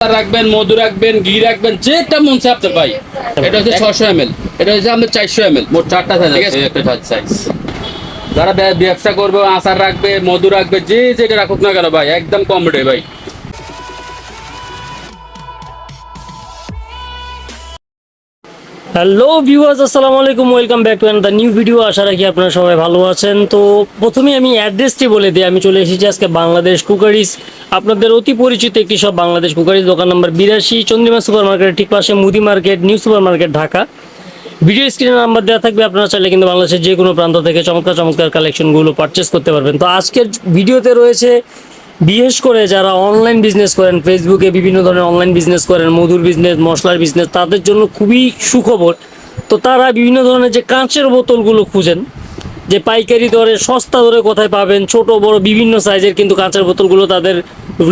রাখবেন মধু রাখবেন ঘি রাখবেন যেটা মন চাই আপনার ভাই। এটা হচ্ছে ছশো এম এল এটা হচ্ছে আপনার চারশো এম এল মোট চারটা সাইজ আছে একটা সাইজ যারা ব্যবসা করবে আচার রাখবে মধু রাখবে যে যেটা রাখুক না কেন ভাই একদম কম রেটে ভাই। হ্যালো ভিউয়ার্স আসসালামু আলাইকুম welcome back to the new video আশা রাখি আপনারা সবাই ভালো আছেন। তো প্রথমে আমি অ্যাড্রেসটি বলে দিই, আমি চলে এসেছি আজকে বাংলাদেশ কুকারিস আপনাদের অতি পরিচিত একটি সব বাংলাদেশ কুকারিস দোকান নম্বর বিরাশি, চন্দ্রিমা সুপার মার্কেটের ঠিক পাশে মুদি market new supermarket Dhaka video স্ক্রিনে নাম্বার দেওয়া থাকবে, আপনারা চাইলে কিন্তু বাংলাদেশের যে কোনো প্রান্ত থেকে চমৎকার চমৎকার কালেকশনগুলো পারচেস করতে পারবেন। তো আজকের ভিডিওতে রয়েছে বিশেষ করে যারা অনলাইন বিজনেস করেন ফেসবুকে বিভিন্ন ধরনের অনলাইন বিজনেস করেন, মধুর বিজনেস মশলার বিজনেস তাদের জন্য খুবই সুখবর। তো তারা বিভিন্ন ধরনের যে কাঁচের বোতলগুলো খুঁজেন, যে পাইকারি দরে, সস্তা দরে কোথায় পাবেন, ছোট, বড়, বিভিন্ন সাইজের কিন্তু কাঁচের বোতলগুলো তাদের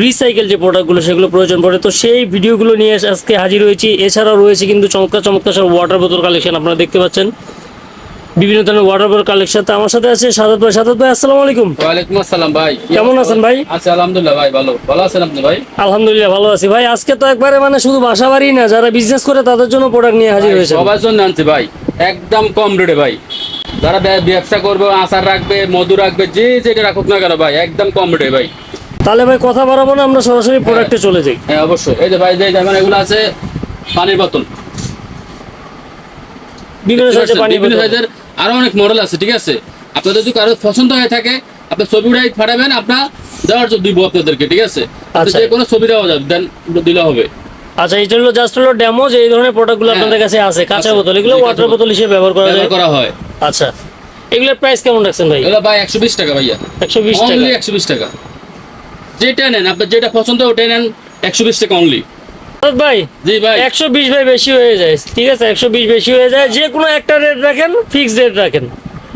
রিসাইকেল যে প্রোডাক্টগুলো সেগুলো প্রয়োজন পড়ে। তো সেই ভিডিওগুলো নিয়ে আজকে হাজির হয়েছি। এছাড়াও রয়েছে কিন্তু চমৎকার চমৎকার সব ওয়াটার বোতল কালেকশন আপনারা দেখতে পাচ্ছেন। বিভিন্ন ধরনের ওয়াটার বোতল কালেকশন তো আমার সাথে আছে সাদাত ভাই। সাদাত ভাই আসসালামু আলাইকুম। ওয়ালাইকুম আসসালাম ভাই কেমন আছেন ভাই? আছি আলহামদুলিল্লাহ ভাই ভালো। ভালো আছেন আপনি ভাই? আলহামদুলিল্লাহ ভালো আছি। ভাই আজকে তো একবারে মানে শুধু বাসা বাড়ি না যারা বিজনেস করে তাদের জন্য প্রোডাক্ট নিয়ে হাজির হয়েছে সবার জন্য আনছি ভাই। একদম কম রেটে ভাই। যারা ব্যবসা করবে আচার রাখবে মধু রাখবে যে যেটা রাখুক না কেন ভাই একদম কম রেটে ভাই। তাহলে ভাই কথা বাড়াবো না আমরা সরাসরি প্রোডাক্টে চলে যাই। হ্যাঁ অবশ্যই। এই যে ভাই যে যেমন এগুলো আছে পানির বোতল। বিভিন্ন। সাইজের আরও অনেক মডেল আছে ঠিক আছে? আপনাদের যদি কারও পছন্দ হয়ে থাকে আপনার ছবি উঠাই পাঠাবেন আপনার দেওয়ার জন্য দিব আপনাদেরকে ঠিক আছে? আপনি আচ্ছা। যে কোনো ছবি দেওয়া যাবে দেন দিলে হবে। আচ্ছা এটা হলো জাস্ট হলো ডেমো যে এই ধরনের প্রোডাক্টগুলো হ্যাঁ। আপনাদের কাছে আছে কাঁচা বোতল এগুলো ওয়াটার বোতল। হিসেবে ব্যবহার করা যায়। করা হয়। আচ্ছা এগুলোর প্রাইস কেমন রাখছেন ভাই? এগুলো ভাই একশো বিশ টাকা ভাইয়া। একশো বিশ টাকা। অনলি একশো বিশ টাকা। যেটা নেন আপনার যেটা পছন্দ ওটাই নেন একশো বিশ টাকা অনলি ভাই জি ভাই। একশো বিশ ভাই বেশি হয়ে যায়। ঠিক আছে একশো বিশ বেশি হয়ে যায়। যে কোনো একটা রেট রাখেন ফিক্স রেট রাখেন।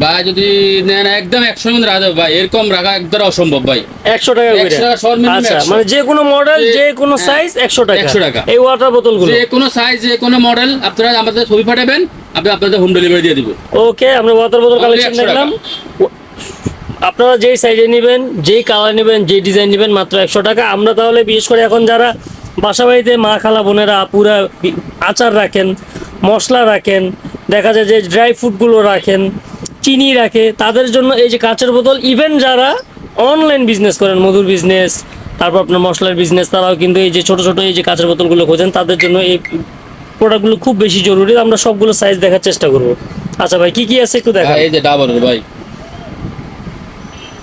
ভাই যদি নেন একদম একশো মধ্যে রাখা ভাই। এরকম রাখা একদম অসম্ভব ভাই। একশো টাকা করে 100 টাকা সর্বনিম্ন আচ্ছা মানে যে কোনো মডেল যে- কোনো হ্যাঁ, সাইজ একশো টাকা। 100 টাকা। এই ওয়াটার বোতলগুলো যে কোনো সাইজ যে কোনো মডেল আপনারা আমাদের ছবি পাঠাবেন আপনি আপনাদের হোম ডেলিভারি দিয়ে দিব। ওকে আমরা ওয়াটার বোতল কালেকশন দেখলাম। আপনারা যেই সাইজে নেবেন যেই কালার নেবেন যেই ডিজাইন নেবেন মাত্র একশো টাকা। আমরা তাহলে বিশেষ করে এখন যারা বাসা বাড়িতে মা খালা বোনেরা আপুরা আচার রাখেন, মশলা রাখেন, দেখা যায় যে ড্রাই ফ্রুটগুলো রাখেন, চিনি রাখে। তাদের জন্য এই যে কাঁচের বোতল ইভেন যারা অনলাইন বিজনেস করেন, মধুর বিজনেস তারপর আপনার মশলার বিজনেস তারাও কিন্তু এই যে ছোট ছোট এই যে কাঁচের বোতলগুলো খোঁজেন, তাদের জন্য এই প্রোডাক্টগুলো খুব বেশি জরুরি। আমরা সবগুলো সাইজ দেখার চেষ্টা করব। আচ্ছা ভাই, কি কি আছে একটু দেখা এই যে ডাবরের ভাই।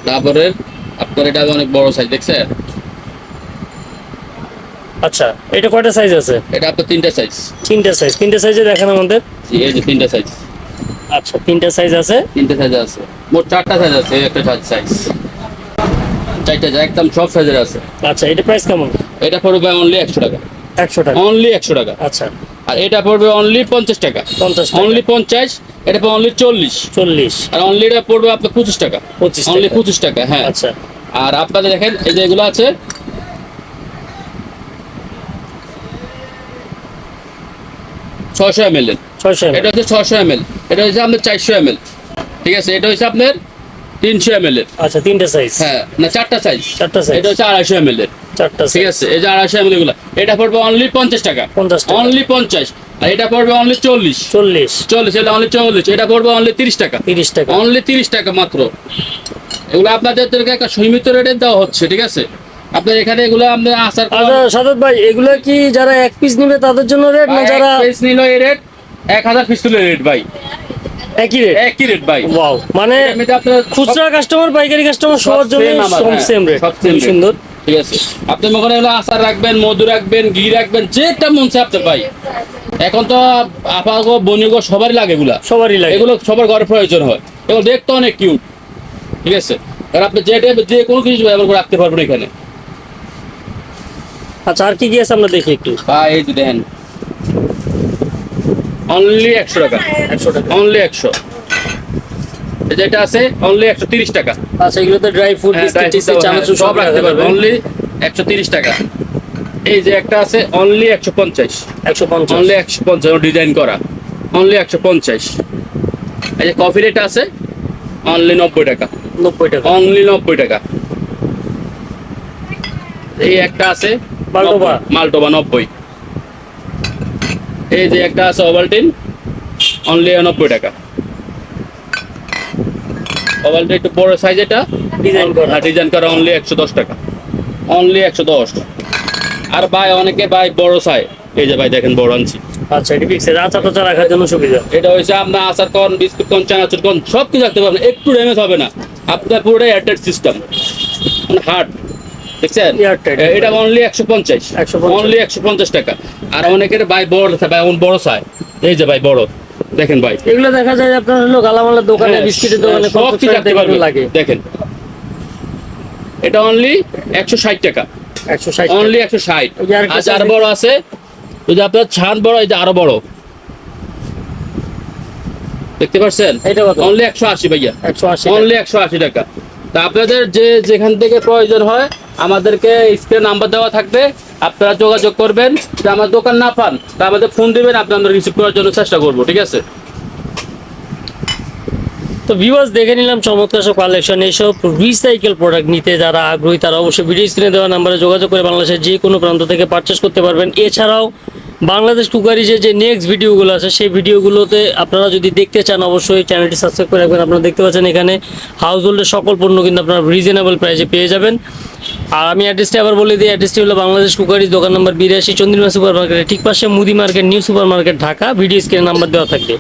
ডাবরের, আপনার এটা অনেক বড় সাইজ দেখছেন? আচ্ছা এটা কয়টা সাইজ আছে? এটা আপনার তিনটা সাইজ তিনটা সাইজ তিনটা সাইজে দেখান আমাদের। এই যে তিনটা সাইজ আচ্ছা তিনটা সাইজ আছে। তিনটা সাইজ আছে। মোট চারটা সাইজ আছে একটা সাইজ চারটা সাইজ একদম সব সাইজের আছে। আচ্ছা এটা প্রাইস কেমন? এটা পড়বে অনলি একশো টাকা। একশো টাকা। অনলি একশো টাকা। আচ্ছা। আর এটা পড়বে অনলি পঞ্চাশ টাকা। পঞ্চাশ অনলি পঞ্চাশ এটা পড়বে অনলি চল্লিশ। চল্লিশ। আর অনলি এটা পড়বে আপনার পঁচিশ টাকা। পঁচিশ অনলি পঁচিশ টাকা হ্যাঁ। আচ্ছা। আর আপনাদের দেখেন এই যে এগুলো আছে ছশো এম এল ছয়শো এটা হচ্ছে ছশো এম এল এটা হচ্ছে আপনার চারশো এম এল ঠিক আছে? এটা হচ্ছে আপনার তিনশো এম এল এর। আচ্ছা তিনটা সাইজ হ্যাঁ না চারটা সাইজ চারটা সাইজ এটা হচ্ছে আড়াইশো এম এল এর। চারটা ঠিক আছে? এই যে আড়াইশো এম এল এগুলো এটা পড়বে অনলি পঞ্চাশ টাকা। পঞ্চাশ অনলি পঞ্চাশ। আর এটা পড়বে অনলি চল্লিশ। চল্লিশ। চল্লিশ এটা অনলি চল্লিশ। এটা পড়বে অনলি তিরিশ টাকা। তিরিশ টাকা। অনলি তিরিশ টাকা মাত্র। এগুলো আপনাদেরকে একটা সীমিত রেটে দেওয়া হচ্ছে ঠিক আছে? আপনার এখানে এগুলো আপনার আসার আচ্ছা সাদত ভাই এগুলো কি যারা এক পিস নেবে তাদের জন্য রেট না যারা নিল এই রেট এক হাজার পিস্তুলের রেট ভাই। একই রেট একই রেট ভাই। ওয়াও মানে খুচরা কাস্টমার পাইকারি কাস্টমার সবার জন্য হ্যাঁ, সেম রেট same সুন্দর। ঠিক আছে। আপনি মনে এগুলো আচার রাখবেন মধু রাখবেন ঘি রাখবেন যেটা মন চায় আপনার ভাই। এখন তো আপাগো বনিগো সবারই লাগে এগুলা। সবারই লাগে। এগুলো সবার ঘরে প্রয়োজন হয়। এগুলো দেখতে অনেক কিউট ঠিক আছে? আর আপনি যেটা যে কোনো কিছু ব্যবহার করে রাখতে পারবেন এখানে। আচ্ছা আর কি কি আছে আমরা দেখি একটু? বা এই যে দেখেন। অনলি একশো টাকা। একশো টাকা। অনলি একশো। যেটা আছে অনলি একশো তিরিশ টাকা। আচ্ছা এগুলোতে ড্রাই ফ্রুট হ্যাঁ, হ্যাঁ, সব রাখতে পারবে। অনলি একশো তিরিশ টাকা। এই যে একটা আছে অনলি একশো পঞ্চাশ। একশো পঞ্চাশ। অনলি একশো পঞ্চাশ ডিজাইন করা। অনলি একশো পঞ্চাশ। এই যে কফি রেট আছে অনলি নব্বই টাকা। নব্বই টাকা। অনলি নব্বই টাকা। এই একটা আছে মাল্টোবা। নব্বই। নব্বই। এই যে একটা আছে ওভালটিন অনলি নব্বই টাকা। ওভালটিন একটু বড় সাইজ এটা। Design করা। ডিজাইন করা অনলি একশো দশ টাকা। অনলি একশো দশ। আর ভাই অনেকে ভাই বড় সাই এই যে ভাই দেখেন বড় আনছি। আচ্ছা এটি ফিক্সড আচা টাচা রাখার জন্য সুবিধা। এটা হচ্ছে আপনার আচার কন বিস্কুট কন চানাচুর কন সব কিছু রাখতে পারবেন একটু ড্যামেজ হবে না। আপনার পুরোটাই এয়ারটেল সিস্টেম মানে হার্ড দেখছেন? এটা অনলি একশো পঞ্চাশ। অনলি একশো পঞ্চাশ টাকা। আর অনেকের ভাই বড় ভাই বড় চায়। এই যে ভাই বড় দেখেন ভাই। এগুলো দেখা যায় আপনার হলো গালামালের দোকানে হ্যাঁ, বিস্কিটের দোকানে সব কিছু রাখতে পারবেন লাগে। দেখেন। এটা অনলি একশো ষাট টাকা। একশো ষাট অনলি একশো ষাট। আর বড় আছে যদি আপনার ছান বড় এই যে আরও বড়। দেখতে পাচ্ছেন? অনলি একশো আশি ভাইয়া। একশো আশি অনলি একশো আশি টাকা। তা আপনাদের যে যেখান থেকে প্রয়োজন হয় আমাদেরকে স্ক্রিনে নাম্বার দেওয়া থাকবে, আপনারা যোগাযোগ করবেন যে আমার দোকান না পান, তা আমাদের ফোন দেবেন আপনাদের রিসিভ করার জন্য চেষ্টা করব, ঠিক আছে? তো ভিউয়ার্স দেখে নিলাম চমৎকার সব কালেকশন এইসব রিসাইকেল প্রোডাক্ট নিতে যারা আগ্রহী, তারা অবশ্যই ভিডিও স্ক্রিনে দেওয়া নাম্বারে যোগাযোগ করে বাংলাদেশের যে কোনো প্রান্ত থেকে পারচেস করতে পারবেন। এছাড়াও বাংলাদেশ কুকারিজের যে নেক্সট ভিডিওগুলো আছে, সেই ভিডিওগুলোতে আপনারা যদি দেখতে চান, অবশ্যই চ্যানেলটি সাবস্ক্রাইব করে রাখবেন। আপনারা দেখতে পাচ্ছেন এখানে হাউস হোল্ডের সকল পণ্য কিন্তু আপনারা রিজনেবল প্রাইসে পেয়ে যাবেন। আর আমি অ্যাড্রেসটি আবার বলে দিই অ্যাড্রেসটি হলো বাংলাদেশ কুকারিজ, দোকান নম্বর বিরাশি, চন্দ্রিমা সুপার মার্কেটের ঠিক পাশে মুদি market, new supermarket Dhaka. Video স্ক্রিনে নাম্বার দেওয়া থাকবে।